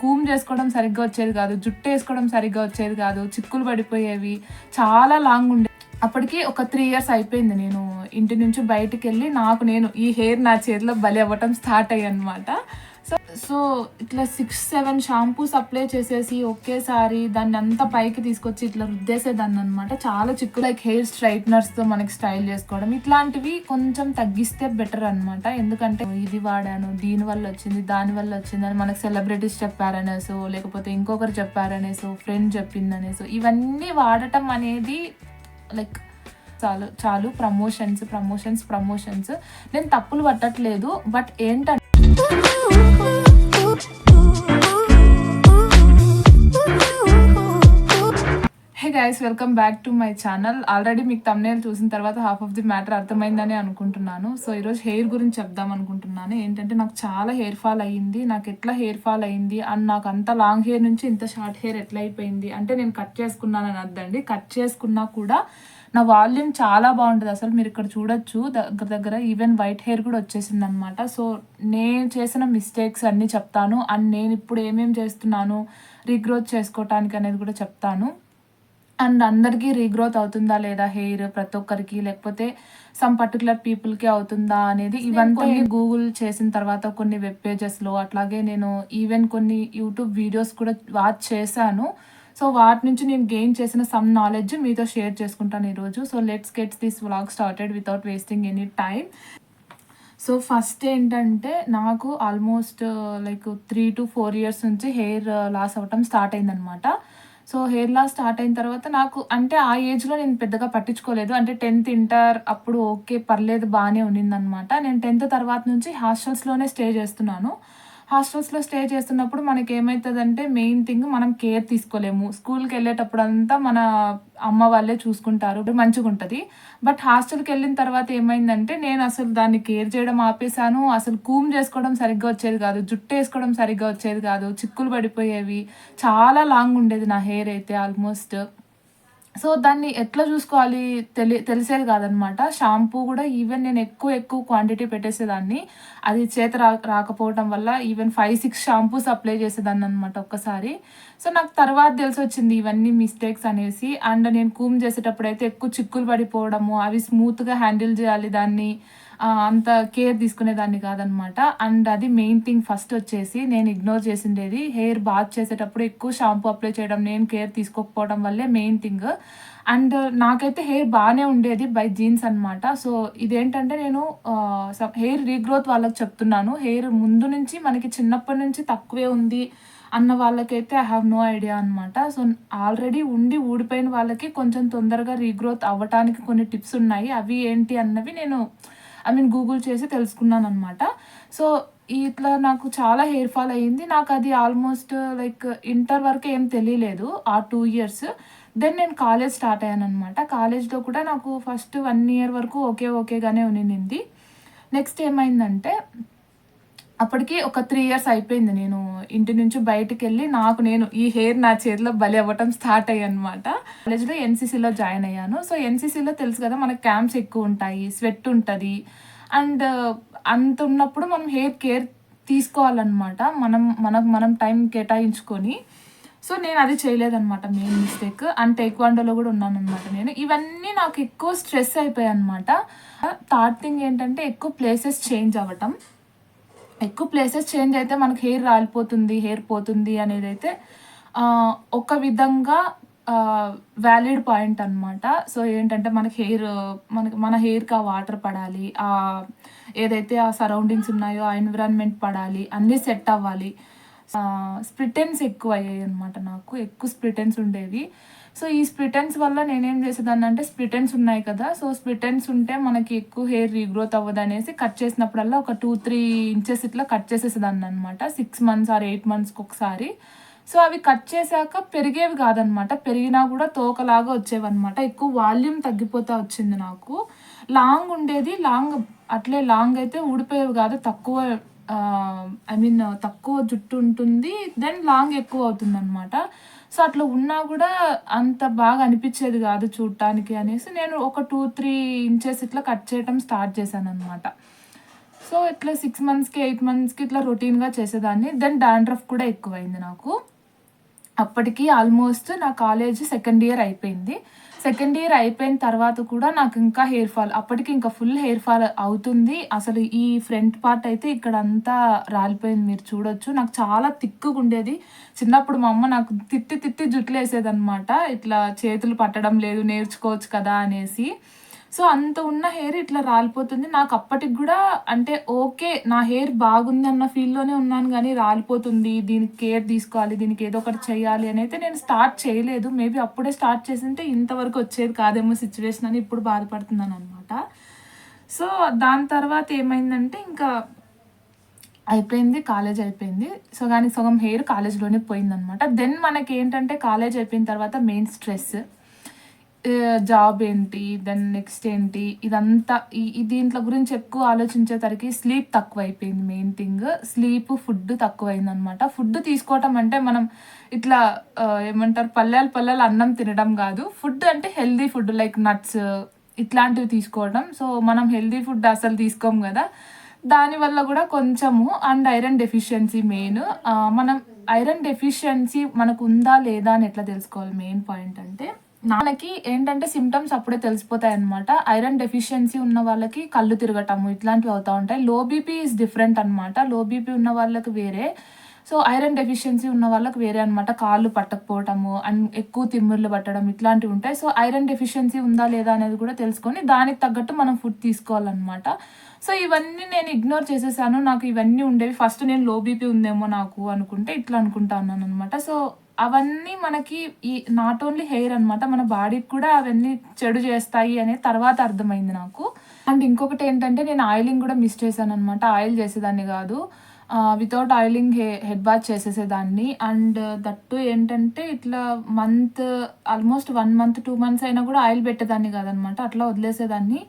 Coombs చేసుకోవడం సరిగ్గా వచ్చేది కాదు జుట్టు వేసుకోవడం సరిగ్గా వచ్చేది కాదు చిక్కులు పడిపోయేవి చాలా లాంగ్ ఉండే. అప్పటికి ఒక త్రీ ఇయర్స్ అయిపోయింది నేను ఇంటి నుంచి బయటికి వెళ్ళి నాకు నేను ఈ హెయిర్ నా చేతిలో బలి అవ్వటం స్టార్ట్ అయ్యి అనమాట సో సో ఇట్లా సిక్స్ సెవెన్ షాంపూస్ అప్లై చేసేసి ఒకేసారి దాన్ని అంతా పైకి తీసుకొచ్చి ఇట్లా రుద్దేసేదాన్ని అనమాట చాలా చిక్కు లైక్ హెయిర్ స్ట్రైట్నర్స్తో మనకి స్టైల్ చేసుకోవడం. ఇట్లాంటివి కొంచెం తగ్గిస్తే బెటర్ అనమాట ఎందుకంటే ఇది వాడాను దీని వల్ల వచ్చింది దాని వల్ల వచ్చింది అని మనకు సెలబ్రిటీస్ చెప్పారనేసో లేకపోతే ఇంకొకరు చెప్పారనేసో ఫ్రెండ్ చెప్పిందనేసో ఇవన్నీ వాడటం అనేది లైక్ చాలు చాలు ప్రమోషన్స్ ప్రమోషన్స్ ప్రమోషన్స్ నేను తప్పులు పట్టట్లేదు బట్ ఏంటంటే guys welcome back to my channel already మీకు తమ్నేల్ చూసిన తర్వాత హాఫ్ ఆఫ్ ది మ్యాటర్ అర్థమైందని అనుకుంటున్నాను. సో ఈరోజు హెయిర్ గురించి చెప్దాం అనుకుంటున్నాను. ఏంటంటే నాకు చాలా హెయిర్ ఫాల్ అయ్యింది. నాకు ఎట్లా హెయిర్ ఫాల్ అయ్యింది? అండ్ నాకు అంత లాంగ్ హెయిర్ నుంచి ఇంత షార్ట్ హెయిర్ ఎట్లా అయిపోయింది? అంటే నేను కట్ చేసుకున్నానని అర్థండి. కట్ చేసుకున్నా కూడా నా వాల్యూమ్ చాలా బాగుంటుంది. అసలు మీరు ఇక్కడ చూడొచ్చు. దగ్గర దగ్గర ఈవెన్ వైట్ హెయిర్ కూడా వచ్చేసింది అనమాట సో నేను చేసిన మిస్టేక్స్ అన్నీ చెప్తాను. అండ్ నేను ఇప్పుడు ఏమేమి చేస్తున్నాను? రీగ్రోత్ చేసుకోవటానికి అనేది కూడా చెప్తాను. అండ్ అందరికీ రీగ్రోత్ అవుతుందా లేదా హెయిర్ ప్రతి ఒక్కరికి? లేకపోతే సమ్ పర్టికులర్ పీపుల్కి అవుతుందా అనేది? ఈవెన్ కొన్ని గూగుల్ చేసిన తర్వాత కొన్ని వెబ్ పేజెస్లో అట్లాగే నేను ఈవెన్ కొన్ని యూట్యూబ్ వీడియోస్ కూడా వాచ్ చేశాను. సో వాటి నుంచి నేను గెయిన్ చేసిన సమ్ నాలెడ్జ్ మీతో షేర్ చేసుకుంటాను ఈరోజు. So let's gets this vlog started without wasting any time so first ఏంటంటే నాకు almost like three to four years నుంచి హెయిర్ లాస్ అవ్వటం స్టార్ట్ అయిందనమాట సో హెయిర్ లాస్ స్టార్ట్ అయిన తర్వాత నాకు అంటే ఆ ఏజ్లో నేను పెద్దగా పట్టించుకోలేదు. అంటే టెన్త్ ఇంటర్ అప్పుడు ఓకే పర్లేదు బాగానే ఉన్నిందనమాట నేను టెన్త్ తర్వాత నుంచి హాస్టల్స్లోనే స్టే చేస్తున్నాను. హాస్టల్స్లో స్టే చేస్తున్నప్పుడు మనకి ఏమవుతుందంటే మెయిన్ థింగ్ మనం కేర్ తీసుకోలేము. స్కూల్కి వెళ్ళేటప్పుడు అంతా మన అమ్మ వాళ్ళే చూసుకుంటారు. మంచిగా ఉంటుంది బట్ హాస్టల్కి వెళ్ళిన తర్వాత ఏమైందంటే నేను అసలు దాన్ని కేర్ చేయడం ఆపేశాను. అసలు కూమ్ చేసుకోవడం సరిగ్గా వచ్చేది కాదు. జుట్టు వేసుకోవడం సరిగ్గా వచ్చేది కాదు. చిక్కులు పడిపోయేవి. చాలా లాంగ్ ఉండేది నా హెయిర్ అయితే ఆల్మోస్ట్. సో దాన్ని ఎట్లా చూసుకోవాలి తెలి తెలిసేది కాదనమాట షాంపూ కూడా ఈవెన్ నేను ఎక్కువ ఎక్కువ క్వాంటిటీ పెట్టేసేదాన్ని. అది చేత రా రాకపోవడం వల్ల even five six shampoos apply చేసేదాన్ని అనమాట ఒక్కసారి. సో నాకు తర్వాత తెలిసి వచ్చింది ఇవన్నీ మిస్టేక్స్ అనేసి. అండ్ నేను కూమ్ చేసేటప్పుడు అయితే ఎక్కువ చిక్కులు పడిపోవడము అవి స్మూత్గా హ్యాండిల్ చేయాలి దాన్ని. అంత కేర్ తీసుకునేదాన్ని కాదనమాట. అండ్ అది మెయిన్ థింగ్ ఫస్ట్ వచ్చేసి నేను ఇగ్నోర్ చేసిండేది. హెయిర్ బాత్ చేసేటప్పుడు ఎక్కువ షాంపూ అప్లై చేయడం నేను కేర్ తీసుకోకపోవడం వల్లే మెయిన్ థింగ్ అండ్ నాకైతే హెయిర్ బాగానే ఉండేది బై జీన్స్ అనమాట సో ఇదేంటంటే నేను హెయిర్ రీగ్రోత్ వాళ్ళకి చెప్తున్నాను. హెయిర్ ముందు నుంచి మనకి చిన్నప్పటి నుంచి తక్కువే ఉంది అన్న వాళ్ళకైతే ఐ హ్యావ్ నో ఐడియా అనమాట సో ఆల్రెడీ ఉండి ఊడిపోయిన వాళ్ళకి కొంచెం తొందరగా రీగ్రోత్ అవ్వటానికి కొన్ని టిప్స్ ఉన్నాయి. అవి ఏంటి అన్నవి నేను ఐ మీన్ గూగుల్ చేసి తెలుసుకున్నాను అనమాట సో ఇట్లా నాకు చాలా హెయిర్ ఫాల్ అయ్యింది. నాకు అది ఆల్మోస్ట్ లైక్ ఇంటర్ వరకు ఏం తెలియలేదు ఆ టూ ఇయర్స్. దెన్ నేను కాలేజ్ స్టార్ట్ అయ్యాను అనమాట కాలేజ్లో కూడా నాకు ఫస్ట్ వన్ ఇయర్ వరకు ఓకే ఓకేగానే ఉన్నింది నెక్స్ట్ ఏమైందంటే అప్పటికి ఒక త్రీ ఇయర్స్ అయిపోయింది నేను ఇంటి నుంచి బయటికి వెళ్ళి నాకు నేను ఈ హెయిర్ నా చేతిలో బలి అవ్వటం స్టార్ట్ అయ్యి అనమాట కాలేజ్లో ఎన్సీసీలో జాయిన్ అయ్యాను. సో ఎన్సీసీలో తెలుసు కదా మనకి క్యాంప్స్ ఎక్కువ ఉంటాయి స్వెట్ ఉంటుంది. అండ్ uh, అంత ఉన్నప్పుడు మనం హెయిర్ కేర్ తీసుకోవాలన్నమాట. మనం మనకు మనం టైం కేటాయించుకొని. సో నేను అది చేయలేదన్నమాట మెయిన్ మిస్టేక్ అండ్ టేక్వాండోలో కూడా ఉన్నాను అనమాట నేను. ఇవన్నీ నాకు ఎక్కువ స్ట్రెస్ అయిపోయాయి అనమాట థర్డ్ థింగ్ ఏంటంటే ఎక్కువ ప్లేసెస్ చేంజ్ అవ్వటం. ఎక్కువ ప్లేసెస్ చేంజ్ అయితే మనకి హెయిర్ రాలిపోతుంది హెయిర్ పోతుంది అనేది అయితే ఒక విధంగా వ్యాలిడ్ పాయింట్ అనమాట సో ఏంటంటే మనకి హెయిర్ మనకి మన హెయిర్కి ఆ వాటర్ పడాలి ఆ ఏదైతే ఆ సరౌండింగ్స్ ఉన్నాయో ఆ ఎన్విరాన్మెంట్ పడాలి అన్నీ సెట్ అవ్వాలి. స్ప్రిటెన్స్ ఎక్కువ అయ్యాయి అనమాట నాకు ఎక్కువ స్ప్రిటెన్స్ ఉండేవి. సో ఈ స్ప్రిటెన్స్ వల్ల నేనేం చేసేదాన్ని అంటే స్ప్రిటెన్స్ ఉన్నాయి కదా సో స్ప్రిటెన్స్ ఉంటే మనకి ఎక్కువ హెయిర్ రీగ్రోత్ అవ్వదు అనేసి కట్ చేసినప్పుడల్లా ఒక టూ త్రీ ఇంచెస్ ఇట్లా కట్ చేసేసేదాన్ని అనమాట సిక్స్ మంత్స్ ఆర్ ఎయిట్ మంత్స్కి ఒకసారి. సో అవి కట్ చేశాక పెరిగేవి కాదనమాట పెరిగినా కూడా తోకలాగా వచ్చేవన్నమాట. ఎక్కువ వాల్యూమ్ తగ్గిపోతా వచ్చింది నాకు. లాంగ్ ఉండేది లాంగ్ అట్లే లాంగ్ అయితే ఊడిపోయేవి కాదు. తక్కువ ఐ మీన్ తక్కువ జుట్టు ఉంటుంది దెన్ లాంగ్ ఎక్కువ అవుతుంది అనమాట సో అట్లా ఉన్నా కూడా అంత బాగా అనిపించేది కాదు చూడటానికి అనేసి నేను ఒక టూ త్రీ ఇంచెస్ ఇట్లా కట్ చేయటం స్టార్ట్ చేశాను అనమాట సో ఇట్లా సిక్స్ మంత్స్కి ఎయిట్ మంత్స్కి ఇట్లా రొటీన్గా చేసేదాన్ని. దెన్ డాండ్రఫ్ కూడా ఎక్కువైంది నాకు. అప్పటికి ఆల్మోస్ట్ నా కాలేజ్ సెకండ్ ఇయర్ అయిపోయింది. సెకండ్ ఇయర్ అయిపోయిన తర్వాత కూడా నాకు ఇంకా హెయిర్ ఫాల్ అప్పటికి ఇంకా ఫుల్ హెయిర్ ఫాల్ అవుతుంది. అసలు ఈ ఫ్రంట్ పార్ట్ అయితే ఇక్కడ అంతా రాలిపోయింది మీరు చూడొచ్చు. నాకు చాలా తిక్కుగా ఉండేది. చిన్నప్పుడు మా అమ్మ నాకు తిట్టి తిట్టి జుట్లు వేసేదనమాట ఇట్లా చేతులు పట్టడం లేదు నేర్చుకోవచ్చు కదా అనేసి. సో అంత ఉన్న హెయిర్ ఇట్లా రాలిపోతుంది. నాకు అప్పటికి కూడా అంటే ఓకే నా హెయిర్ బాగుంది అన్న ఫీల్లోనే ఉన్నాను కానీ రాలిపోతుంది. దీనికి కేర్ తీసుకోవాలి దీనికి ఏదో ఒకటి చేయాలి అని అయితే నేను స్టార్ట్ చేయలేదు. మేబీ అప్పుడే స్టార్ట్ చేసింటే ఇంతవరకు వచ్చేది కాదేమో సిచ్యువేషన్ అని ఇప్పుడు బాధపడుతున్నాను అనమాట సో దాని తర్వాత ఏమైందంటే ఇంకా అయిపోయింది కాలేజ్ అయిపోయింది. సో కానీ సగం హెయిర్ కాలేజ్లోనే పోయిందనమాట దెన్ మనకి ఏంటంటే కాలేజ్ అయిపోయిన తర్వాత మెయిన్ స్ట్రెస్. జాబ్ ఏంటి దెన్ నెక్స్ట్ ఏంటి ఇదంతా ఈ దీంట్లో గురించి ఎక్కువ ఆలోచించేసరికి స్లీప్ తక్కువైపోయింది మెయిన్ థింగ్ స్లీప్ ఫుడ్ తక్కువైంది అనమాట ఫుడ్ తీసుకోవటం అంటే మనం ఇట్లా ఏమంటారు పల్లెలు పల్లెలు అన్నం తినడం కాదు. ఫుడ్ అంటే హెల్దీ ఫుడ్ లైక్ నట్స్ ఇట్లాంటివి తీసుకోవడం. సో మనం హెల్దీ ఫుడ్ అసలు తీసుకోం కదా. దానివల్ల కూడా కొంచెము అండ్ ఐరన్ డెఫిషియన్సీ మెయిన్. మనం ఐరన్ డెఫిషియన్సీ మనకు ఉందా లేదా అని ఎట్లా తెలుసుకోవాలి? మెయిన్ పాయింట్ అంటే నాకి ఏంటంటే సిమ్టమ్స్ అప్పుడే తెలిసిపోతాయి అనమాట ఐరన్ డెఫిషియన్సీ ఉన్న వాళ్ళకి కళ్ళు తిరగటము ఇట్లాంటివి అవుతూ ఉంటాయి. లో బీపీ ఈజ్ డిఫరెంట్ అనమాట లో బీపీ ఉన్న వాళ్ళకి వేరే. సో ఐరన్ డెఫిషియన్సీ ఉన్న వాళ్ళకి వేరే అనమాట కాళ్ళు పట్టకపోవటము అండ్ ఎక్కువ తిమ్మిర్లు పట్టడం ఇట్లాంటివి ఉంటాయి. సో ఐరన్ డెఫిషియన్సీ ఉందా లేదా అనేది కూడా తెలుసుకొని దానికి తగ్గట్టు మనం ఫుడ్ తీసుకోవాలన్నమాట. సో ఇవన్నీ నేను ఇగ్నోర్ చేసేసాను. నాకు ఇవన్నీ ఉండేవి. ఫస్ట్ నేను లో బీపీ ఉందేమో నాకు అనుకుంటే ఇట్లా అనుకుంటా ఉన్నాను అనమాట సో అవన్నీ మనకి ఈ నాట్ ఓన్లీ హెయిర్ అనమాట మన బాడీకి కూడా అవన్నీ చెడు చేస్తాయి అనేది తర్వాత అర్థమైంది నాకు. అండ్ ఇంకొకటి ఏంటంటే నేను ఆయిలింగ్ కూడా మిస్ చేశాను అనమాట ఆయిల్ చేసేదాన్ని కాదు. వితౌట్ ఆయిలింగ్ హె హెడ్ బాత్ చేసేసేదాన్ని. అండ్ దట్టు ఏంటంటే ఇట్లా month almost one month two months అయినా కూడా ఆయిల్ పెట్టేదాన్ని కాదనమాట అట్లా వదిలేసేదాన్ని.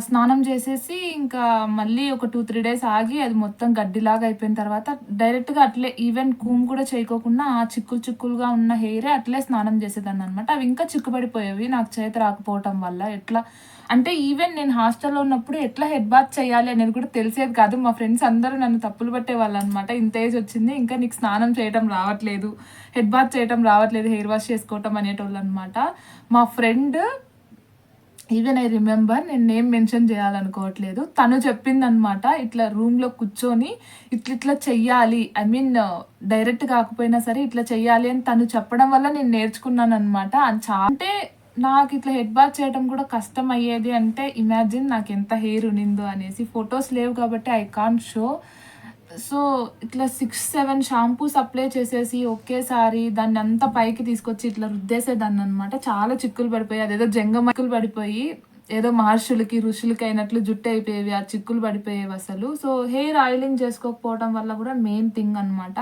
స్నానం చేసేసి ఇంకా మళ్ళీ ఒక టూ త్రీ డేస్ ఆగి అది మొత్తం గడ్డిలాగా అయిపోయిన తర్వాత డైరెక్ట్గా అట్లే ఈవెన్ కూమ్ కూడా చేయకోకుండా ఆ చిక్కులు చిక్కులుగా ఉన్న హెయిరే అట్లే స్నానం చేసేదాన్ని అనమాట అవి ఇంకా చిక్కుపడిపోయేవి నాకు చేతి రాకపోవటం వల్ల ఎట్లా అంటే ఈవెన్ నేను హాస్టల్లో ఉన్నప్పుడు ఎట్లా హెడ్ బాత్ చేయాలి అనేది కూడా తెలిసేది కాదు. మా ఫ్రెండ్స్ అందరూ నన్ను తప్పులు పట్టేవాళ్ళు అనమాట ఇంత ఏజ్ వచ్చింది ఇంకా నీకు స్నానం చేయటం రావట్లేదు హెడ్ బాత్ చేయటం రావట్లేదు హెయిర్ వాష్ చేసుకోవటం అనేటోళ్ళు అనమాట మా ఫ్రెండ్ ఈవెన్ ఐ రిమెంబర్ నేను నేమ్ మెన్షన్ చేయాలనుకోవట్లేదు. తను చెప్పింది అనమాట ఇట్లా రూమ్లో కూర్చొని ఇట్లా ఇట్లా చెయ్యాలి. ఐ మీన్ డైరెక్ట్ కాకపోయినా సరే ఇట్లా చెయ్యాలి అని తను చెప్పడం వల్ల నేను నేర్చుకున్నాను అనమాట అంటే నాకు ఇట్లా హెడ్ బాత్ చేయడం కూడా కష్టం అయ్యేది అంటే ఇమాజిన్ నాకు ఎంత హెయిర్ ఉనిందో అనేసి. ఫొటోస్ లేవు కాబట్టి ఐ కాంట్ షో సో ఇట్లా సిక్స్ సెవెన్ షాంపూస్ అప్లై చేసేసి ఒకేసారి దాన్ని అంతా పైకి తీసుకొచ్చి ఇట్లా రుద్దేసేదాన్ని అనమాట చాలా చిక్కులు పడిపోయి అదేదో జంగమక్కులు పడిపోయి ఏదో మహర్షులకి ఋషులకి అయినట్లు జుట్టు అయిపోయేవి ఆ చిక్కులు పడిపోయేవి అసలు. సో హెయిర్ ఆయిలింగ్ చేసుకోకపోవడం వల్ల కూడా మెయిన్ థింగ్ అనమాట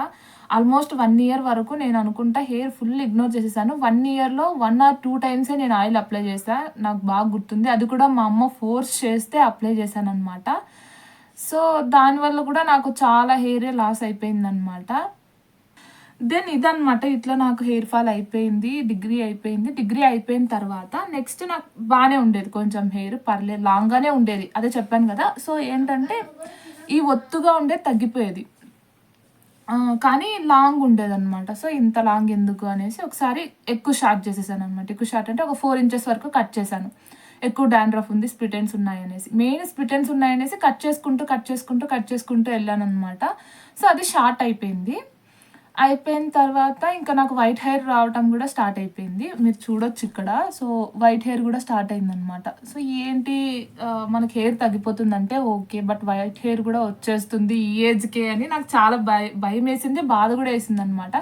ఆల్మోస్ట్ వన్ ఇయర్ వరకు నేను అనుకుంటా హెయిర్ ఫుల్ ఇగ్నోర్ చేసేసాను. వన్ ఇయర్లో వన్ ఆర్ టూ టైమ్సే నేను ఆయిల్ అప్లై చేశాను నాకు బాగా గుర్తుంది. అది కూడా మా అమ్మ ఫోర్స్ చేస్తే అప్లై చేశాను అనమాట సో దానివల్ల కూడా నాకు చాలా హెయిర్ లాస్ అయిపోయింది అనమాట దెన్ ఇదనమాట ఇట్లా నాకు హెయిర్ ఫాల్ అయిపోయింది డిగ్రీ అయిపోయింది డిగ్రీ అయిపోయిన తర్వాత నెక్స్ట్ నాకు బాగానే ఉండేది కొంచెం హెయిర్ పర్లేదు లాంగ్గానే ఉండేది అదే చెప్పాను కదా. సో ఏంటంటే ఈ ఒత్తుగా ఉండేది తగ్గిపోయేది. కానీ లాంగ్ ఉండేది అనమాట సో ఇంత లాంగ్ ఎందుకు అనేసి ఒకసారి ఎక్కువ షార్ట్ చేసేసాను అనమాట ఎక్కువ షార్ట్ అంటే ఒక ఫోర్ ఇంచెస్ వరకు కట్ చేశాను. ఎక్కువ డాండ్రఫ్ ఉంది స్ప్లిటెన్స్ ఉన్నాయనేసి. మెయిన్ స్ప్లిటెన్స్ ఉన్నాయనేసి కట్ చేసుకుంటూ కట్ చేసుకుంటూ కట్ చేసుకుంటూ వెళ్ళాను అనమాట సో అది షార్ట్ అయిపోయింది. అయిపోయిన తర్వాత ఇంకా నాకు వైట్ హెయిర్ రావటం కూడా స్టార్ట్ అయిపోయింది. మీరు చూడొచ్చు ఇక్కడ. సో వైట్ హెయిర్ కూడా స్టార్ట్ అయిందనమాట సో ఏంటి మనకి హెయిర్ తగ్గిపోతుందంటే ఓకే బట్ వైట్ హెయిర్ కూడా వచ్చేస్తుంది ఈ ఏజ్కే అని నాకు చాలా భయ భయం వేసింది బాధ కూడా వేసింది అనమాట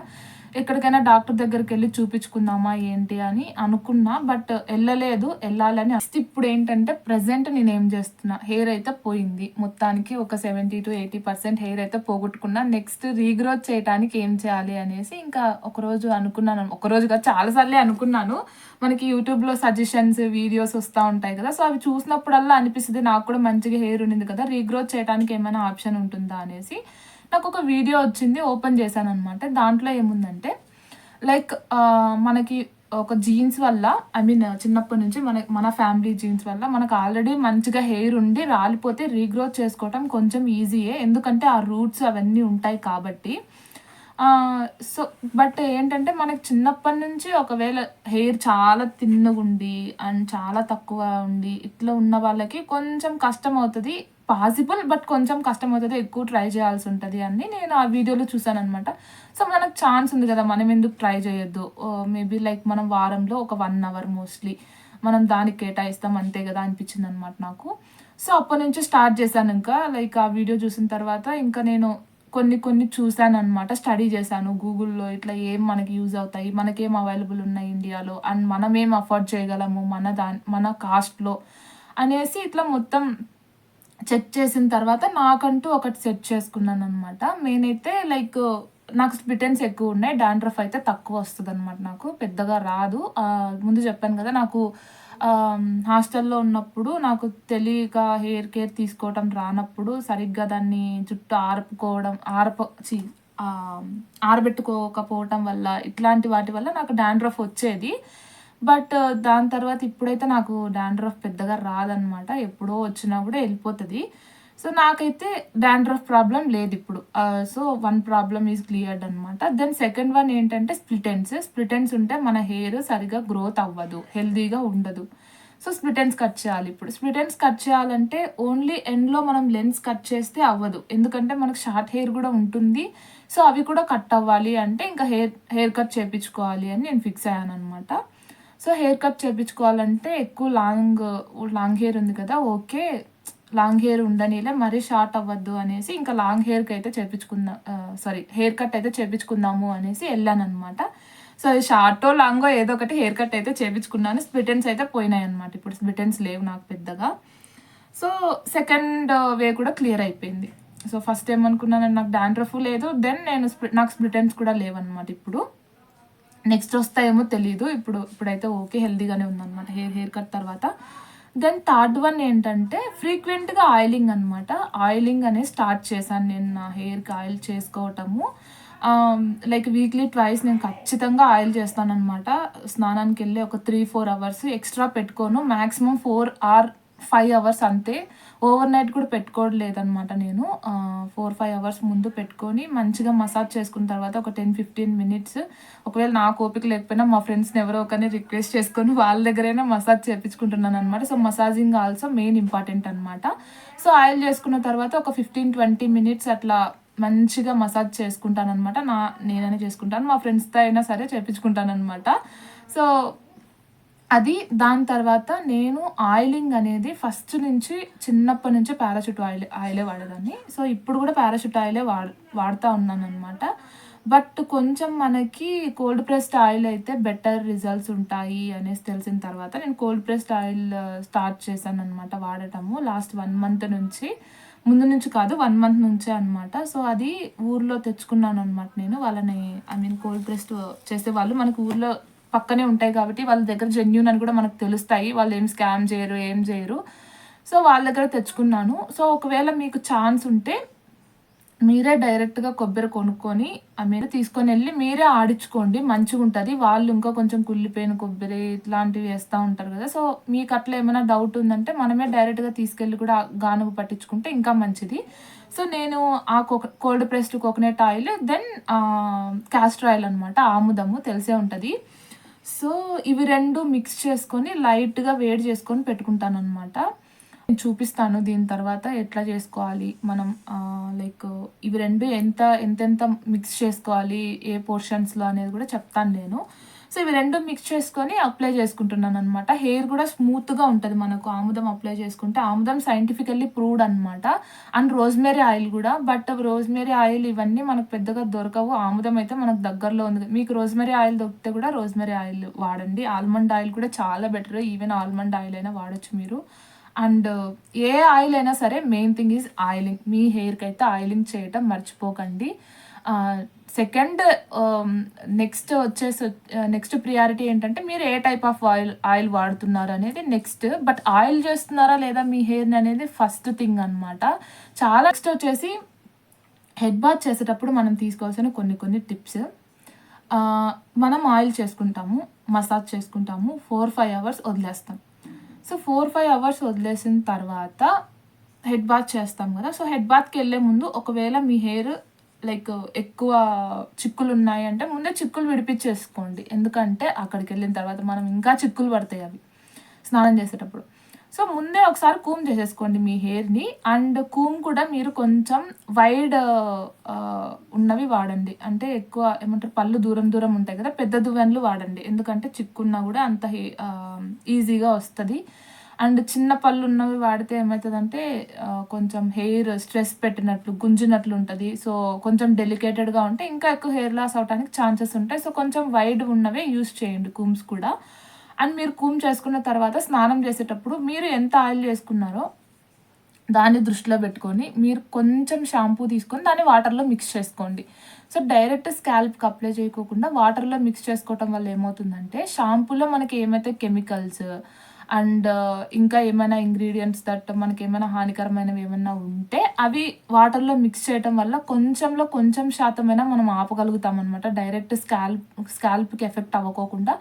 ఎక్కడికైనా డాక్టర్ దగ్గరికి వెళ్ళి చూపించుకుందామా ఏంటి అని అనుకున్నా బట్ వెళ్ళలేదు వెళ్ళాలని ఇప్పుడు ఏంటంటే ప్రజెంట్ నేను ఏం చేస్తున్నా హెయిర్ అయితే పోయింది. మొత్తానికి ఒక seventy to eighty percent hair అయితే పోగొట్టుకున్నా. నెక్స్ట్ రీగ్రోత్ చేయడానికి ఏం చేయాలి అనేసి ఇంకా ఒకరోజు అనుకున్నాను. ఒకరోజుగా కాదు చాలాసార్లే అనుకున్నాను. మనకి యూట్యూబ్లో సజెషన్స్ వీడియోస్ వస్తూ ఉంటాయి కదా సో అవి చూసినప్పుడల్లా అనిపిస్తుంది నాకు కూడా మంచిగా హెయిర్ ఉండింది కదా రీగ్రోత్ చేయడానికి ఏమైనా ఆప్షన్ ఉంటుందా అనేసి. నాకు ఒక వీడియో వచ్చింది ఓపెన్ చేశాను అనమాట దాంట్లో ఏముందంటే లైక్ మనకి ఒక జీన్స్ వల్ల ఐ మీన్ చిన్నప్పటి నుంచి మన మన ఫ్యామిలీ జీన్స్ వల్ల మనకు ఆల్రెడీ మంచిగా హెయిర్ ఉండి రాలిపోతే రీగ్రోత్ చేసుకోవటం కొంచెం ఈజీయే. ఎందుకంటే ఆ రూట్స్ అవన్నీ ఉంటాయి కాబట్టి. సో బట్ ఏంటంటే మనకి చిన్నప్పటి నుంచి ఒకవేళ హెయిర్ చాలా తిన్నగుండి అండ్ చాలా తక్కువ ఉండి ఇట్లా ఉన్న వాళ్ళకి కొంచెం కష్టం అవుతుంది పాసిబుల్ బట్ కొంచెం కష్టం అవుతుంది ఎక్కువ ట్రై చేయాల్సి ఉంటుంది అని నేను ఆ వీడియోలో చూసాను అనమాట సో మనకు ఛాన్స్ ఉంది కదా మనం ఎందుకు ట్రై చేయొద్దు? మేబీ లైక్ మనం వారంలో ఒక వన్ అవర్ మోస్ట్లీ మనం దానికి కేటాయిస్తాం అంతే కదా అనిపించింది అనమాట నాకు. సో అప్పటి నుంచి స్టార్ట్ చేశాను ఇంకా. లైక్ ఆ వీడియో చూసిన తర్వాత ఇంకా నేను కొన్ని కొన్ని చూశాను అనమాట స్టడీ చేశాను గూగుల్లో. ఇట్లా ఏం మనకి యూజ్ అవుతాయి మనకేం అవైలబుల్ ఉన్నాయి ఇండియాలో అండ్ మనం ఏం అఫోర్డ్ చేయగలము మన దా మన కాస్ట్లో అనేసి ఇట్లా మొత్తం చెక్ చేసిన తర్వాత నాకంటూ ఒకటి సెట్ చేసుకున్నాను అనమాట నేనైతే లైక్ నాకు స్పిటెన్స్ ఎక్కువ ఉన్నాయి. డాండ్రఫ్ అయితే తక్కువ వస్తుంది అనమాట నాకు. పెద్దగా రాదు. ముందు చెప్పాను కదా నాకు హాస్టల్లో ఉన్నప్పుడు నాకు తెలియక హెయిర్ కేర్ తీసుకోవటం రానప్పుడు సరిగ్గా దాన్ని జుట్టు ఆర్పుకోవడం ఆర్ప చి ఆరబెట్టుకోకపోవటం వల్ల ఇట్లాంటి వాటి వల్ల నాకు డాండ్రఫ్ వచ్చేది. బట్ దాని తర్వాత ఇప్పుడైతే నాకు డాండ్రఫ్ పెద్దగా రాదనమాట. ఎప్పుడో వచ్చినా కూడా వెళ్ళిపోతుంది. సో నాకైతే డాండ్రఫ్ ప్రాబ్లం లేదు ఇప్పుడు. So one problem is cleared అనమాట. దెన్ సెకండ్ వన్ ఏంటంటే స్ప్లిటెన్స్ స్ప్లిటెన్స్ ఉంటే మన హెయిర్ సరిగా గ్రోత్ అవ్వదు. హెల్దీగా ఉండదు. సో స్ప్లిటెన్స్ కట్ చేయాలి ఇప్పుడు. స్ప్లిటెన్స్ కట్ చేయాలంటే ఓన్లీ ఎండ్లో మనం లెన్స్ కట్ చేస్తే అవ్వదు. ఎందుకంటే మనకు షార్ట్ హెయిర్ కూడా ఉంటుంది. సో అవి కూడా కట్ అవ్వాలి అంటే ఇంకా హెయిర్ హెయిర్ కట్ చేయించుకోవాలి అని నేను ఫిక్స్ అయ్యాను అనమాట సో హెయిర్ కట్ చేయించుకోవాలంటే ఎక్కువ లాంగ్ లాంగ్ హెయిర్ ఉంది కదా ఓకే. లాంగ్ హెయిర్ ఉండనిలే మరీ షార్ట్ అవ్వద్దు అనేసి ఇంకా లాంగ్ హెయిర్కి అయితే చేపించుకుందాం సారీ హెయిర్ కట్ అయితే చేపించుకుందాము అనేసి వెళ్ళాను అనమాట సో అది షార్టో లాంగో ఏదో ఒకటి హెయిర్ కట్ అయితే చేపించుకున్నాను. స్ప్లిటెన్స్ అయితే పోయినాయి అనమాట ఇప్పుడు స్ప్లిటెన్స్ లేవు నాకు పెద్దగా. సో సెకండ్ వే కూడా క్లియర్ అయిపోయింది. సో ఫస్ట్ ఏమనుకున్నాను నాకు డాండ్రఫ్ లేదు దెన్ నేను నాకు స్ప్లిటెన్స్ కూడా లేవన్నమాట ఇప్పుడు. నెక్స్ట్ వస్తాయేమో తెలియదు ఇప్పుడు ఇప్పుడైతే ఓకే హెల్దీగానే ఉందన్నమాట. హెయిర్ హెయిర్ కట్ తర్వాత. దెన్ థర్డ్ వన్ ఏంటంటే ఫ్రీక్వెంట్గా ఆయిలింగ్ అనమాట ఆయిలింగ్ అనేది స్టార్ట్ చేశాను నేను నా హెయిర్కి ఆయిల్ చేసుకోవటము. లైక్ వీక్లీ ట్వైస్ నేను ఖచ్చితంగా ఆయిల్ చేస్తాను అనమాట స్నానానికి వెళ్ళి ఒక త్రీ ఫోర్ అవర్స్ ఎక్స్ట్రా పెట్టుకోను. Maximum four or five hours అంతే. ఓవర్ నైట్ కూడా పెట్టుకోవట్లేదనమాట నేను. ఫోర్ ఫైవ్ అవర్స్ ముందు పెట్టుకొని మంచిగా మసాజ్ చేసుకున్న తర్వాత ఒక టెన్ ఫిఫ్టీన్ మినిట్స్ ఒకవేళ నాకు ఓపిక లేకపోయినా మా ఫ్రెండ్స్ని ఎవరో ఒకరిని రిక్వెస్ట్ చేసుకొని వాళ్ళ దగ్గరైనా మసాజ్ చేయించుకుంటున్నాను అనమాట so massaging also main important అనమాట సో ఆయిల్ చేసుకున్న తర్వాత ఒక ఫిఫ్టీన్ ట్వంటీ మినిట్స్ అట్లా మంచిగా మసాజ్ చేసుకుంటాను అనమాట నా నేననే చేసుకుంటాను. మా ఫ్రెండ్స్తో అయినా సరే చేయించుకుంటాను అనమాట సో అది దాని తర్వాత నేను ఆయిలింగ్ అనేది ఫస్ట్ నుంచి చిన్నప్పటి నుంచి పారాషూట్ ఆయిల్ ఆయిలే వాడేదాన్ని. సో ఇప్పుడు కూడా పారాషూట్ ఆయిలే వాడు వాడుతూ ఉన్నాను అనమాట బట్ కొంచెం మనకి కోల్డ్ ప్రెస్డ్ ఆయిల్ అయితే బెటర్ రిజల్ట్స్ ఉంటాయి అనేసి తెలిసిన తర్వాత నేను కోల్డ్ ప్రెస్డ్ ఆయిల్ స్టార్ట్ చేశాను అనమాట వాడటము. లాస్ట్ వన్ మంత్ నుంచి ముందు నుంచి కాదు వన్ మంత్ నుంచే అనమాట సో అది ఊర్లో తెచ్చుకున్నాను అనమాట నేను. వాళ్ళని ఐ మీన్ కోల్డ్ ప్రెస్డ్ చేసే వాళ్ళు మనకు ఊర్లో పక్కనే ఉంటాయి కాబట్టి వాళ్ళ దగ్గర జెన్యున్ అని కూడా మనకు తెలుస్తాయి. వాళ్ళు ఏం స్కామ్ చేయరు ఏం చేయరు. సో వాళ్ళ దగ్గర తెచ్చుకున్నాను. సో ఒకవేళ మీకు ఛాన్స్ ఉంటే మీరే డైరెక్ట్గా కొబ్బరి కొనుక్కొని మీరు తీసుకొని వెళ్ళి మీరే ఆడించుకోండి. మంచిగా ఉంటుంది. వాళ్ళు ఇంకా కొంచెం కుళ్ళిపోయిన కొబ్బరి ఇట్లాంటివి వేస్తూ ఉంటారు కదా. సో మీకు అట్లా ఏమైనా డౌట్ ఉందంటే మనమే డైరెక్ట్గా తీసుకెళ్ళి కూడా గానుగు పట్టించుకుంటే ఇంకా మంచిది. సో నేను ఆ కోక cold pressed coconut oil then castor oil అనమాట ఆముదము తెలిసే ఉంటుంది. సో ఇవి రెండు మిక్స్ చేసుకొని లైట్గా వేడి చేసుకొని పెట్టుకుంటాను అనమాట నేను చూపిస్తాను దీని తర్వాత ఎట్లా చేసుకోవాలి మనం లైక్ ఇవి రెండు ఎంత ఎంతెంత మిక్స్ చేసుకోవాలి ఏ పోర్షన్స్లో అనేది కూడా చెప్తాను నేను. సో ఇవి రెండు మిక్స్ చేసుకొని అప్లై చేసుకుంటున్నాను అనమాట హెయిర్ కూడా స్మూత్గా ఉంటుంది మనకు. ఆముదం అప్లై చేసుకుంటే ఆముదం సైంటిఫికల్లీ ప్రూవ్డ్ అనమాట అండ్ రోజ్మేరీ ఆయిల్ కూడా. బట్ రోజ్మేరీ ఆయిల్ ఇవన్నీ మనకు పెద్దగా దొరకవు. ఆముదం అయితే మనకు దగ్గరలో ఉంది. మీకు రోజ్మేరీ ఆయిల్ దొరికితే కూడా రోజ్మేరీ ఆయిల్ వాడండి. ఆల్మండ్ ఆయిల్ కూడా చాలా బెటర్ ఈవెన్ ఆల్మండ్ ఆయిల్ అయినా వాడచ్చు మీరు. అండ్ ఏ ఆయిల్ అయినా సరే మెయిన్ థింగ్ ఈజ్ ఆయిలింగ్ మీ హెయిర్కి అయితే ఆయిలింగ్ చేయటం మర్చిపోకండి. సెకండ్ నెక్స్ట్ um, వచ్చేసి నెక్స్ట్ ప్రియారిటీ ఏంటంటే మీరు ఏ టైప్ ఆఫ్ ఆయిల్ ఆయిల్ వాడుతున్నారు అనేది నెక్స్ట్ బట్ ఆయిల్ చేస్తున్నారా లేదా మీ హెయిర్ని అనేది ఫస్ట్ థింగ్ అనమాట చాలా నెక్స్ట్ వచ్చేసి హెడ్ బాత్ చేసేటప్పుడు మనం తీసుకోవాల్సిన కొన్ని కొన్ని టిప్స్ మనం ఆయిల్ చేసుకుంటాము మసాజ్ చేసుకుంటాము ఫోర్ ఫైవ్ అవర్స్ వదిలేస్తాం. సో ఫోర్ ఫైవ్ అవర్స్ వదిలేసిన తర్వాత హెడ్ బాత్ చేస్తాం కదా. సో హెడ్ బాత్కి వెళ్ళే ముందు ఒకవేళ మీ హెయిర్ లైక్ ఎక్కువ చిక్కులు ఉన్నాయి అంటే ముందే చిక్కులు విడిపించేసుకోండి. ఎందుకంటే అక్కడికి వెళ్ళిన తర్వాత మనం ఇంకా చిక్కులు పడతాయి అవి స్నానం చేసేటప్పుడు. సో ముందే ఒకసారి కూమ్ చేసేసుకోండి మీ హెయిర్ని. అండ్ కూమ్ కూడా మీరు కొంచెం వైడ్ ఉన్నవి వాడండి. అంటే ఎక్కువ ఏమంటారు పళ్ళు దూరం దూరం ఉంటాయి కదా పెద్ద దువ్వెన్లు వాడండి. ఎందుకంటే చిక్కున్నా కూడా అంత ఈజీగా వస్తుంది. అండ్ చిన్న పళ్ళు ఉన్నవి వాడితే ఏమవుతుందంటే కొంచెం హెయిర్ స్ట్రెస్ పెట్టినట్లు గుంజినట్లు ఉంటుంది. సో కొంచెం డెలికేటెడ్గా ఉంటే ఇంకా ఎక్కువ హెయిర్ లాస్ అవడానికి ఛాన్సెస్ ఉంటాయి. సో కొంచెం వైడ్ ఉన్నవే యూస్ చేయండి కూమ్స్ కూడా. అండ్ మీరు కూమ్ చేసుకున్న తర్వాత స్నానం చేసేటప్పుడు మీరు ఎంత ఆయిల్ చేసుకున్నారో దాన్ని దృష్టిలో పెట్టుకొని మీరు కొంచెం షాంపూ తీసుకొని దాన్ని వాటర్లో మిక్స్ చేసుకోండి. సో డైరెక్ట్ స్కాల్ప్కి అప్లై చేయకోకుండా వాటర్లో మిక్స్ చేసుకోవటం వల్ల ఏమవుతుందంటే షాంపూలో మనకి ఏమైతే కెమికల్స్ అండ్ ఇంకా ఏమైనా ఇంగ్రీడియంట్స్ దట్ మనకి ఏమైనా హానికరమైనవి ఏమైనా ఉంటే అవి వాటర్లో మిక్స్ చేయటం వల్ల కొంచెంలో కొంచెం శాతమైనా మనం ఆపగలుగుతాం అనమాట డైరెక్ట్ స్కాల్ప్ స్కాల్ప్కి ఎఫెక్ట్ అవ్వకోకుండా.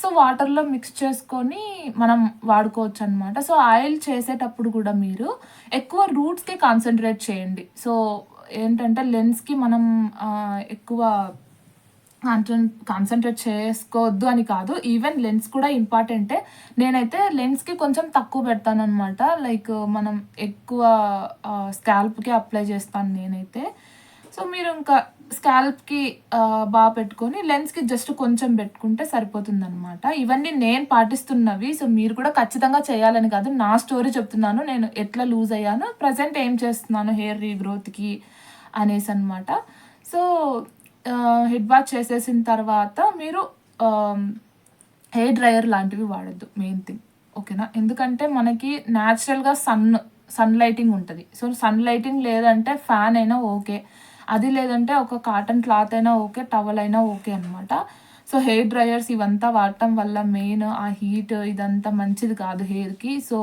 సో వాటర్లో మిక్స్ చేసుకొని మనం వాడుకోవచ్చు అనమాట సో ఆయిల్ చేసేటప్పుడు కూడా మీరు ఎక్కువ రూట్స్కి కాన్సన్ట్రేట్ చేయండి. సో ఏంటంటే లెన్స్కి మనం ఎక్కువ కాన్సన్ కాన్సన్ట్రేట్ చేసుకోవద్దు అని కాదు. ఈవెన్ లెన్స్ కూడా ఇంపార్టెంటే నేనైతే లెన్స్కి కొంచెం తక్కువ పెడతాను అనమాట లైక్ మనం ఎక్కువ స్కాల్ప్కి అప్లై చేస్తాను నేనైతే. సో మీరు ఇంకా స్కాల్ప్కి బాగా పెట్టుకొని లెన్స్కి జస్ట్ కొంచెం పెట్టుకుంటే సరిపోతుంది అనమాట ఇవన్నీ నేను పాటిస్తున్నవి. సో మీరు కూడా ఖచ్చితంగా చేయాలని కాదు. నా స్టోరీ చెప్తున్నాను. నేను ఎట్లా లూజ్ అయ్యాను. ప్రజెంట్ ఏం చేస్తున్నాను? హెయిర్ రీగ్రోత్కి అనేసి అనమాట సో హెడ్ వాష్ చేసేసిన తర్వాత మీరు హెయిర్ డ్రయర్ లాంటివి వాడద్దు మెయిన్ థింగ్ ఓకేనా? ఎందుకంటే మనకి న్యాచురల్గా సన్ సన్ లైటింగ్ ఉంటుంది. సో సన్ లైటింగ్ లేదంటే ఫ్యాన్ అయినా ఓకే. అది లేదంటే ఒక కాటన్ క్లాత్ అయినా ఓకే టవల్ అయినా ఓకే అనమాట సో హెయిర్ డ్రయర్స్ ఇవంతా వాడటం వల్ల మెయిన్ ఆ హీట్ ఇదంతా మంచిది కాదు హెయిర్కి సో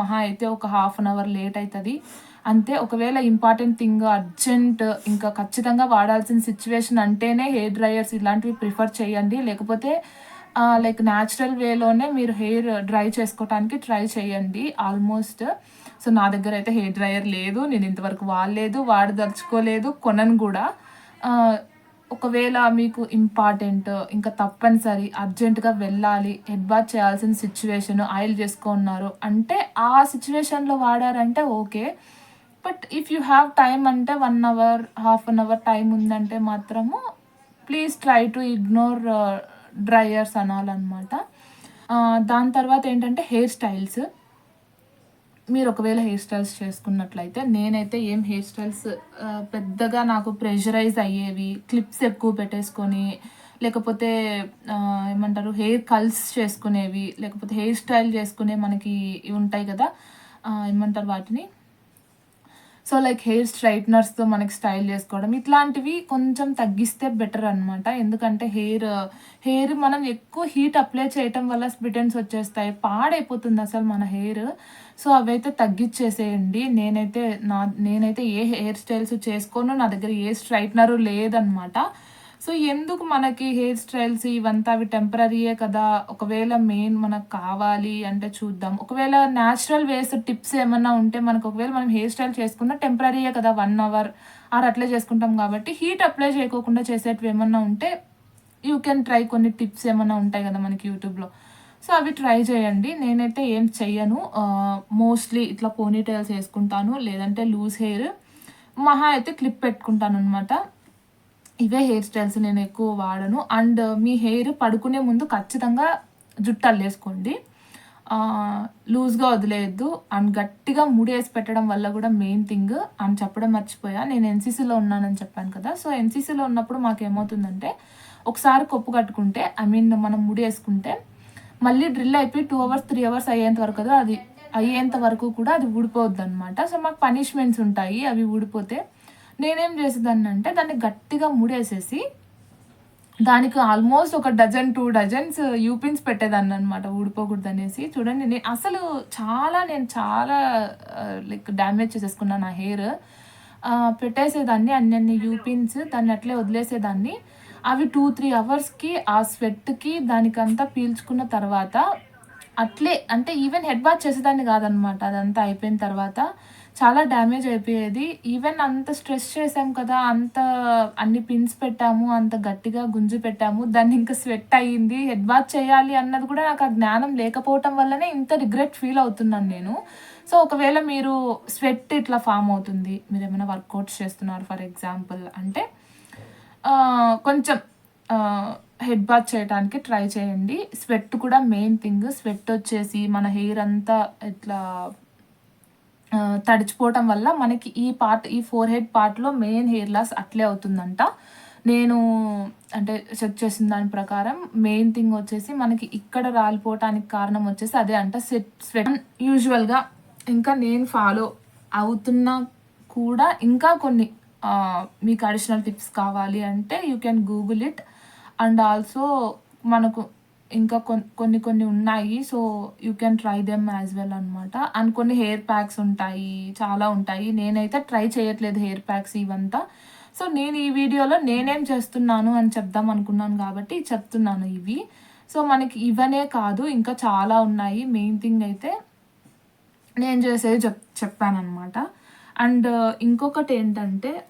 మహా అయితే ఒక హాఫ్ అన్ అవర్ లేట్ అవుతుంది అంతే ఒకవేళ ఇంపార్టెంట్ థింగ్ అర్జెంట్ ఇంకా ఖచ్చితంగా వాడాల్సిన సిచ్యువేషన్ అంటేనే హెయిర్ డ్రయర్స్ ఇలాంటివి ప్రిఫర్ చేయండి. లేకపోతే లైక్ న్యాచురల్ వేలోనే మీరు హెయిర్ డ్రై చేసుకోవటానికి ట్రై చేయండి. ఆల్మోస్ట్ సో నా దగ్గర అయితే హెయిర్ డ్రయర్ లేదు. నేను ఇంతవరకు వాడలేదు వాడదలుచుకోలేదు కొనను కూడా. ఒకవేళ మీకు ఇంపార్టెంట్ ఇంకా తప్పనిసరి అర్జెంటుగా వెళ్ళాలి హెడ్ బాత్ చేయాల్సిన సిచ్యువేషన్ ఆయిల్ చేసుకున్నారు అంటే ఆ సిచ్యువేషన్లో వాడారంటే okay. But if you have time అంటే one hour half an hour time ఉందంటే మాత్రము please try to ignore dryers అనాలన్నమాట. దాని తర్వాత ఏంటంటే హెయిర్ స్టైల్స్. మీరు ఒకవేళ హెయిర్ స్టైల్స్ చేసుకున్నట్లయితే నేనైతే ఏం హెయిర్ స్టైల్స్ పెద్దగా నాకు ప్రెషరైజ్ అయ్యేవి క్లిప్స్ ఎక్కువ పెట్టేసుకొని లేకపోతే ఏమంటారు హెయిర్ కల్స్ చేసుకునేవి లేకపోతే హెయిర్ స్టైల్ చేసుకునే మనకి ఉంటాయి కదా ఏమంటారు వాటిని? సో లైక్ హెయిర్ స్ట్రైట్నర్స్తో మనకి స్టైల్ చేసుకోవడం ఇట్లాంటివి కొంచెం తగ్గిస్తే బెటర్ అనమాట ఎందుకంటే హెయిర్ హెయిర్ మనం ఎక్కువ హీట్ అప్లై చేయటం వల్ల స్పిటెన్స్ వచ్చేస్తాయి పాడైపోతుంది అసలు మన హెయిర్ సో అవైతే తగ్గించేసేయండి నేనైతే నా నేనైతే ఏ హెయిర్ స్టైల్స్ చేసుకోను నా దగ్గర ఏ స్ట్రైట్నరు లేదనమాట సో ఎందుకు మనకి హెయిర్ స్టైల్స్ ఇవంతా అవి టెంపరీయే కదా? ఒకవేళ మెయిన్ మనకు కావాలి అంటే చూద్దాం. ఒకవేళ న్యాచురల్ వేస్ టిప్స్ ఏమన్నా ఉంటే మనకు ఒకవేళ మనం హెయిర్ స్టైల్ చేసుకున్నా టెంపరీయే కదా వన్ అవర్ ఆర్ అట్లే చేసుకుంటాం కాబట్టి హీట్ అప్లై చేయకోకుండా చేసేటివి ఏమన్నా ఉంటే యూ కెన్ ట్రై కొన్ని టిప్స్ ఏమన్నా ఉంటాయి కదా మనకి యూట్యూబ్లో. సో అవి ట్రై చేయండి. నేనైతే ఏం చెయ్యను. మోస్ట్లీ ఇట్లా పోనీ టైల్స్ వేసుకుంటాను. లేదంటే లూజ్ హెయిర్. మహా అయితే క్లిప్ పెట్టుకుంటాను అనమాట ఇవే హెయిర్ స్టైల్స్ నేను ఎక్కువ వాడను. అండ్ మీ హెయిర్ పడుకునే ముందు ఖచ్చితంగా జుట్టు అల్లేసుకోండి లూజ్గా వదిలేయద్దు. అండ్ గట్టిగా ముడేసి పెట్టడం వల్ల కూడా మెయిన్ థింగ్. అని చెప్పడం మర్చిపోయా. నేను ఎన్సీసీలో ఉన్నానని చెప్పాను కదా. సో ఎన్సీసీలో ఉన్నప్పుడు మాకు ఏమవుతుందంటే ఒకసారి కొప్పు కట్టుకుంటే ఐ మీన్ మనం ముడి వేసుకుంటే మళ్ళీ డ్రిల్ అయిపోయి టూ అవర్స్ త్రీ అవర్స్ అయ్యేంత వరకు అది అయ్యేంత వరకు కూడా అది ఊడిపోవద్దు అనమాట సో మాకు పనిష్మెంట్స్ ఉంటాయి. అవి ఊడిపోతే నేనేం చేసేదాన్ని అంటే దాన్ని గట్టిగా ముడేసేసి దానికి ఆల్మోస్ట్ ఒక డజన్ టూ డజన్స్ యూపిన్స్ పెట్టేదాన్ని అనమాట ఊడిపోకూడదు అనేసి చూడండి నేను అసలు చాలా నేను చాలా లైక్ డ్యామేజ్ చేసేసుకున్నాను నా హెయిర్ పెట్టేసేదాన్ని అన్ని అన్ని యూపిన్స్ దాన్ని అట్లే వదిలేసేదాన్ని. అవి టూ త్రీ అవర్స్కి ఆ స్వెట్కి దానికంతా పీల్చుకున్న తర్వాత అట్లే అంటే ఈవెన్ హెడ్ బాత్ చేసేదాన్ని కాదనమాట అదంతా అయిపోయిన తర్వాత చాలా డ్యామేజ్ అయిపోయేది. ఈవెన్ అంత స్ట్రెస్ చేసాం కదా అంత అన్ని పిన్స్ పెట్టాము అంత గట్టిగా గుంజు పెట్టాము దాన్ని ఇంకా స్వెట్ అయ్యింది. హెడ్ బాత్ చేయాలి అన్నది కూడా నాకు ఆ జ్ఞానం లేకపోవటం వల్లనే ఇంత రిగ్రెట్ ఫీల్ అవుతున్నాను నేను. సో ఒకవేళ మీరు స్వెట్ ఇట్లా ఫామ్ అవుతుంది మీరు ఏమైనా వర్కౌట్స్ చేస్తున్నారు ఫర్ ఎగ్జాంపుల్ అంటే కొంచెం హెడ్ బాత్ చేయడానికి ట్రై చేయండి. స్వెట్ కూడా మెయిన్ థింగ్ స్వెట్ వచ్చేసి మన హెయిర్ అంతా ఇట్లా తడిచిపోవటం వల్ల మనకి ఈ పార్ట్ ఈ ఫోర్ హెడ్ పార్ట్లో మెయిన్ హెయిర్ లాస్ అట్లే అవుతుందంట. నేను అంటే చెక్ చేసిన దాని ప్రకారం మెయిన్ థింగ్ వచ్చేసి మనకి ఇక్కడ రాలిపోవటానికి కారణం వచ్చేసి అదే అంట స్వెట్ స్వెట్ యూజువల్గా ఇంకా నేను ఫాలో అవుతున్నా కూడా ఇంకా కొన్ని మీకు అడిషనల్ టిప్స్ కావాలి అంటే you can Google it and also మనకు ఇంకా కొన్ని కొన్ని ఉన్నాయి. So you can try them as well అనమాట అండ్ కొన్ని హెయిర్ ప్యాక్స్ ఉంటాయి. చాలా ఉంటాయి. నేనైతే ట్రై చేయట్లేదు హెయిర్ ప్యాక్స్ ఇవంతా. సో నేను ఈ వీడియోలో నేనేం చేస్తున్నాను అని చెప్దాం అనుకున్నాను కాబట్టి చెప్తున్నాను ఇవి. సో మనకి ఇవనే కాదు. ఇంకా చాలా ఉన్నాయి. మెయిన్ థింగ్ అయితే నేను చేసేది చెప్ చెప్పానమాట అండ్ ఇంకొకటి ఏంటంటే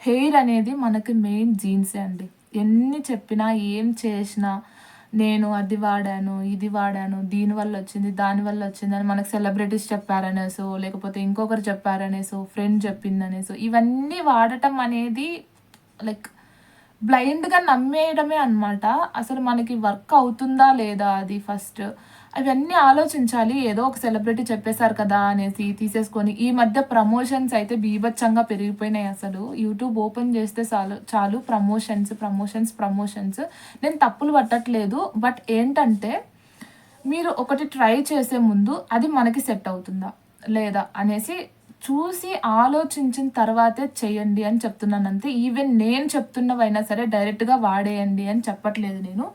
హెయిర్ అనేది మనకి మెయిన్ జీన్సే అండి. ఎన్ని చెప్పినా ఏం చేసినా నేను అది వాడాను ఇది వాడాను దీనివల్ల వచ్చింది దానివల్ల వచ్చింది అని మనకు సెలబ్రిటీస్ చెప్పారనేసో లేకపోతే ఇంకొకరు చెప్పారనేసో ఫ్రెండ్ చెప్పిందనేసో ఇవన్నీ వాడటం అనేది లైక్ బ్లైండ్గా నమ్మేయడమే అన్నమాట. అసలు మనకి వర్క్ అవుతుందా లేదా అది ఫస్ట్ అవన్నీ ఆలోచించాలి. ఏదో ఒక సెలబ్రిటీ చెప్పేశారు కదా అనేసి తీసేసుకొని ఈ మధ్య ప్రమోషన్స్ అయితే బీభత్సంగా పెరిగిపోయినాయి అసలు. యూట్యూబ్ ఓపెన్ చేస్తే చాలు చాలు ప్రమోషన్స్ ప్రమోషన్స్ ప్రమోషన్స్ నేను తప్పులు పట్టట్లేదు. బట్ ఏంటంటే మీరు ఒకటి ట్రై చేసే ముందు అది మనకి సెట్ అవుతుందా లేదా అనేసి చూసి ఆలోచించిన తర్వాతే చేయండి అని చెప్తున్నాను అంతే ఈవెన్ నేను చెప్తున్నవైనా సరే డైరెక్ట్గా వాడేయండి అని చెప్పట్లేదు నేను.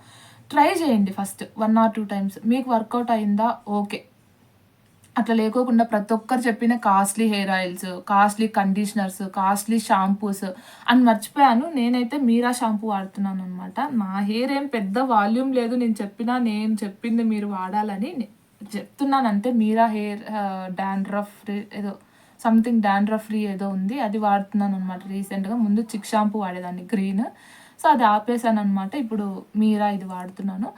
ట్రై చేయండి first one or two times మీకు వర్కౌట్ అయిందా? ఓకే అట్లా లేకోకుండా ప్రతి ఒక్కరు చెప్పిన costly hair oils costly conditioners costly shampoos అని మర్చిపోయాను. నేనైతే మీరా షాంపూ వాడుతున్నాను అనమాట నా హెయిర్ ఏం పెద్ద వాల్యూమ్ లేదు. నేను చెప్పినా నేను చెప్పింది మీరు వాడాలని చెప్తున్నాను అంతే మీరా హెయిర్ uh, డాండ్రఫ్ ఏదో సంథింగ్ డాండ్రఫ్ ఫ్రీ ఏదో ఉంది అది వాడుతున్నాను అనమాట రీసెంట్గా ముందు చిక్ షాంపూ వాడేదాన్ని గ్రీన్. సో అది ఆపేసాను అనమాట ఇప్పుడు మీరా ఇది వాడుతున్నాను.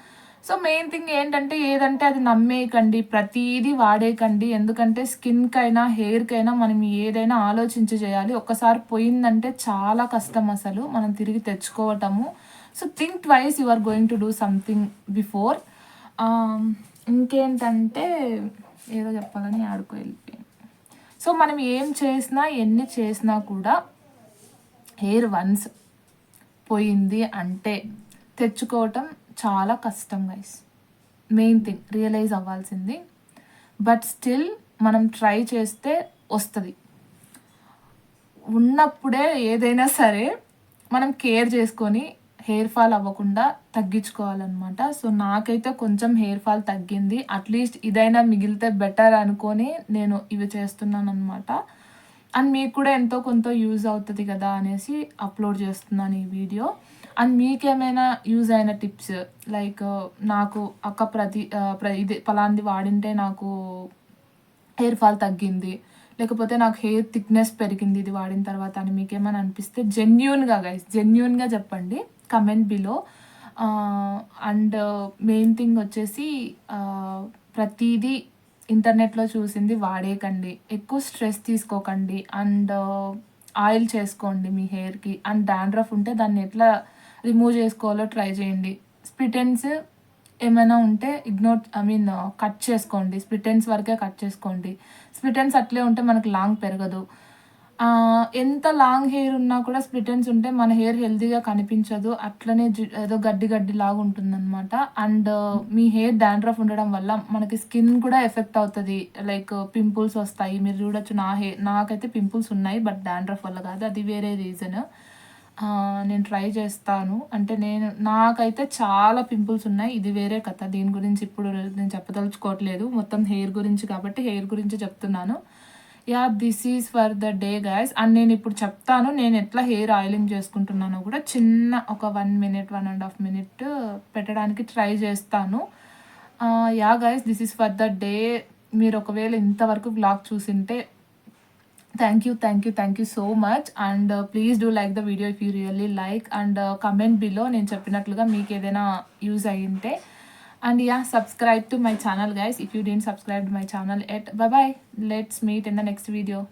సో మెయిన్ థింగ్ ఏంటంటే ఏదంటే అది నమ్మేయకండి ప్రతిదీ వాడేయకండి. ఎందుకంటే స్కిన్కైనా హెయిర్కైనా మనం ఏదైనా ఆలోచించి చేయాలి. ఒక్కసారి పోయిందంటే చాలా కష్టం అసలు మనం తిరిగి తెచ్చుకోవటము. So think twice you are going to do something before ఇంకేంటంటే ఏదో చెప్పాలని ఆడుకోవాలి సో మనం ఏం చేసినా ఎన్ని చేసినా కూడా హెయిర్ వన్స్ పోయింది అంటే తెచ్చుకోవటం చాలా కష్టం గైస్ మెయిన్ థింగ్ రియలైజ్ అవ్వాల్సింది. బట్ స్టిల్ మనం ట్రై చేస్తే వస్తుంది. ఉన్నప్పుడే ఏదైనా సరే మనం కేర్ చేసుకొని హెయిర్ ఫాల్ అవ్వకుండా తగ్గించుకోవాలన్నమాట. సో నాకైతే కొంచెం హెయిర్ ఫాల్ తగ్గింది. అట్లీస్ట్ ఇదైనా మిగిలితే బెటర్ అనుకొని నేను ఇవి చేస్తున్నాను అనమాట అండ్ మీకు కూడా ఎంతో కొంత యూజ్ అవుతుంది కదా అనేసి అప్లోడ్ చేస్తున్నాను ఈ వీడియో అండ్ మీకేమైనా యూజ్ అయిన టిప్స్ లైక్ నాకు అక్క ప్రతి ప్ర ఇది పలాంది వాడింటే నాకు హెయిర్ ఫాల్ తగ్గింది. లేకపోతే నాకు హెయిర్ థిక్నెస్ పెరిగింది ఇది వాడిన తర్వాత అని మీకు ఏమైనా అనిపిస్తే జెన్యున్గా గైస్ జెన్యున్గా చెప్పండి. Comment below and main thing వచ్చేసి uh, ప్రతిదీ ఇంటర్నెట్లో చూసింది వాడేయకండి ఎక్కువ స్ట్రెస్ తీసుకోకండి. అండ్ uh, ఆయిల్ చేసుకోండి మీ హెయిర్కి. అండ్ డాండ్రఫ్ ఉంటే దాన్ని ఎట్లా రిమూవ్ చేసుకోవాలో ట్రై చేయండి. స్పిటెన్స్ ఏమైనా ఉంటే ignore I mean uh, cut చేసుకోండి. స్పిటెన్స్ వరకే కట్ చేసుకోండి. స్పిటెన్స్ అట్లే ఉంటే మనకు లాంగ్ పెరగదు. ఎంత లాంగ్ హెయిర్ ఉన్నా కూడా స్ప్లిటెన్స్ ఉంటే మన హెయిర్ హెల్తీగా కనిపించదు. అట్లనే ఏదో గడ్డి గడ్డి లాగా ఉంటుందన్నమాట. అండ్ మీ హెయిర్ డాండ్రఫ్ ఉండడం వల్ల మనకి స్కిన్ కూడా ఎఫెక్ట్ అవుతుంది. లైక్ పింపుల్స్ వస్తాయి. మీరు చూడొచ్చు నా హెయిర్ నాకైతే పింపుల్స్ ఉన్నాయి బట్ డాండ్రఫ్ వల్ల కాదు. అది వేరే రీజన్ నేను ట్రై చేస్తాను. అంటే నేను నాకైతే చాలా పింపుల్స్ ఉన్నాయి. ఇది వేరే కథ. దీని గురించి ఇప్పుడు నేను చెప్పదలుచుకోవట్లేదు. మొత్తం హెయిర్ గురించి కాబట్టి హెయిర్ గురించి చెప్తున్నాను. Yeah this is for the day guys and నేను ఇప్పుడు చెప్తాను నేను ఎట్లా హెయిర్ ఆయిలింగ్ చేసుకుంటున్నానో కూడా చిన్న ఒక one minute one and half minute పెట్టడానికి ట్రై చేస్తాను. Yeah guys this is for the day మీరు ఒకవేళ ఇంతవరకు blog చూసింటే thank you thank you thank you so much and please do like the video if you really like and comment below నేను చెప్పినట్లుగా మీకు ఏదైనా use అయ్యింటే and yeah subscribe to my channel guys if you didn't subscribe to my channel yet. Bye bye let's meet in the next video.